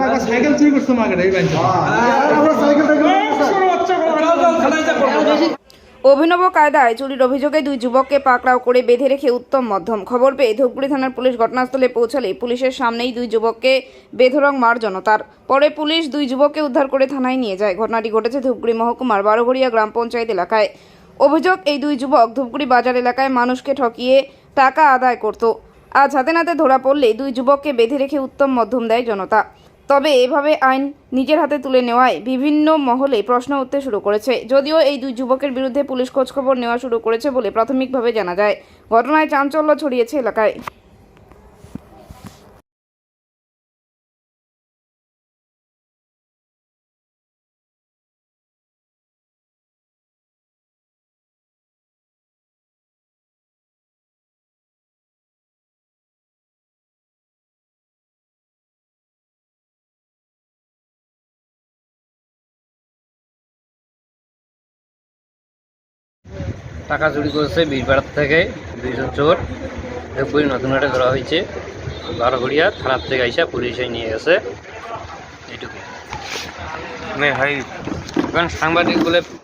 শালা সাইকেল চুরি করছ মাকে এই ব্যাংকে অভিনব কায়দায় চুরির অভিযোগে দুই যুবককে পাকড়াও করে বেঁধে রেখে উত্তম মধ্যম খবর পেয়ে ধূপগুড়ি থানার পুলিশ ঘটনাস্থলে পৌঁছালে পুলিশের সামনেই দুই যুবককে বেধরং মার জনতার। পরে পুলিশ দুই যুবককে উদ্ধার করে থানায় নিয়ে যায়। ঘটনাটি ঘটেছে ধূপগুড়ি মহকুমার বারোঘড়িয়া গ্রাম পঞ্চায়েত এলাকায়। অভিযোগ এই দুই যুবক ধূপগুড়ি বাজার এলাকায় মানুষকে ঠকিয়ে টাকা আদায় করত। আজ হাতে নাতে ধরা পড়লে দুই যুবককে বেঁধে রেখে উত্তম মধ্যম দেয় জনতা। তবে এভাবে আইন নিজের হাতে তুলে নেওয়ায় বিভিন্ন মহলে প্রশ্ন উঠতে শুরু করেছে। যদিও এই দুই যুবকের বিরুদ্ধে পুলিশ খোঁজখবর নেওয়া শুরু করেছে বলে প্রাথমিকভাবে জানা যায়। ঘটনায় চাঞ্চল্য ছড়িয়েছে এলাকায়। টাকা চুরি করেছে বীরপাড়ার থেকে দুইজন চোর। এরপরই নতুনহাটে ধরা হয়েছে। বারগড়িয়া থানার থেকে আইসা পুলিশে নিয়ে গেছে। এইটুকু ভাই সাংবাদিক বলে